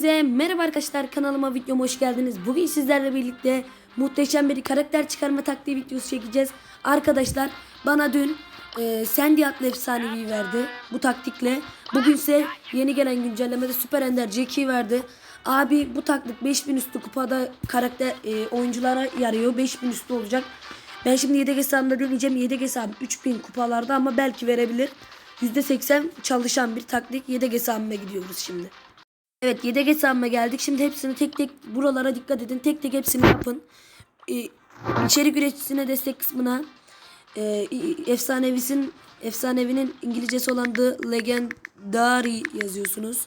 Hepinize merhaba arkadaşlar kanalıma videoma hoş geldiniz. Bugün sizlerle birlikte muhteşem bir karakter çıkarma taktiği videosu çekeceğiz. Arkadaşlar bana dün e, Sandy adlı efsanevi verdi bu taktikle. Bugünse yeni gelen güncellemede Süper Ender Jackie verdi. Abi bu taktik 5000 üstü kupada karakter e, oyunculara yarıyor. 5000 üstü olacak. Ben şimdi yedek hesabımda deneyeceğim. Yedek hesabım 3000 kupalarda ama belki verebilir. %80 çalışan bir taktik. Yedek hesabıma gidiyoruz şimdi. Evet yedek hesabıma geldik. Şimdi hepsini tek tek buralara dikkat edin. Tek tek hepsini yapın. Ee, içerik üreticisine destek kısmına e, efsanevisin efsanevinin İngilizcesi olan The Legendary yazıyorsunuz.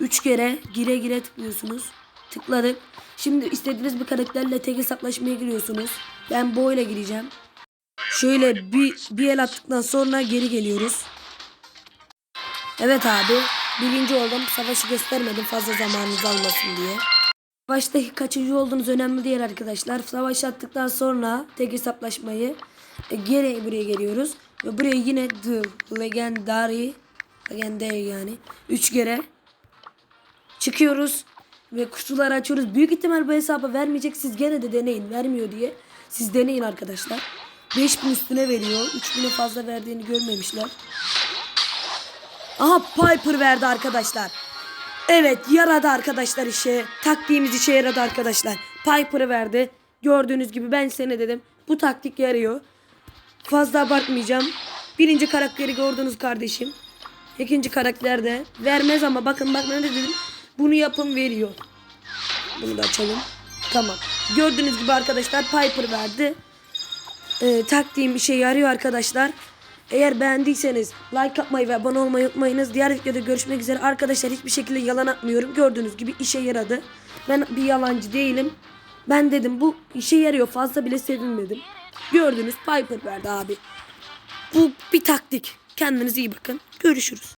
Üç kere gire gire tıklıyorsunuz. Tıkladık. Şimdi istediğiniz bir karakterle tek hesaplaşmaya giriyorsunuz. Ben Bo ile gireceğim. Şöyle bir, bir el attıktan sonra geri geliyoruz. Evet abi. Birinci oldum. Savaşı göstermedim fazla zamanınızı almasın diye. Savaşta kaçıncı olduğunuz önemli değil arkadaşlar. Savaş attıktan sonra tek hesaplaşmayı e, geri buraya geliyoruz. Ve buraya yine The Legendary Legendary yani. Üç kere çıkıyoruz. Ve kutuları açıyoruz. Büyük ihtimal bu hesabı vermeyecek. Siz gene de deneyin. Vermiyor diye. Siz deneyin arkadaşlar. 5000 üstüne veriyor. 3000'e fazla verdiğini görmemişler. Aha Piper verdi arkadaşlar. Evet yaradı arkadaşlar işe. Taktiğimiz işe yaradı arkadaşlar. Piper'ı verdi. Gördüğünüz gibi ben size dedim. Bu taktik yarıyor. Fazla abartmayacağım. Birinci karakteri gördünüz kardeşim. İkinci karakter de vermez ama bakın bak ne dedim. Bunu yapın veriyor. Bunu da açalım. Tamam. Gördüğünüz gibi arkadaşlar Piper verdi. Ee, taktiğim işe yarıyor arkadaşlar. Eğer beğendiyseniz like atmayı ve abone olmayı unutmayınız. Diğer videoda görüşmek üzere. Arkadaşlar hiçbir şekilde yalan atmıyorum. Gördüğünüz gibi işe yaradı. Ben bir yalancı değilim. Ben dedim bu işe yarıyor. Fazla bile sevinmedim. Gördünüz Piper verdi abi. Bu bir taktik. Kendinize iyi bakın. Görüşürüz.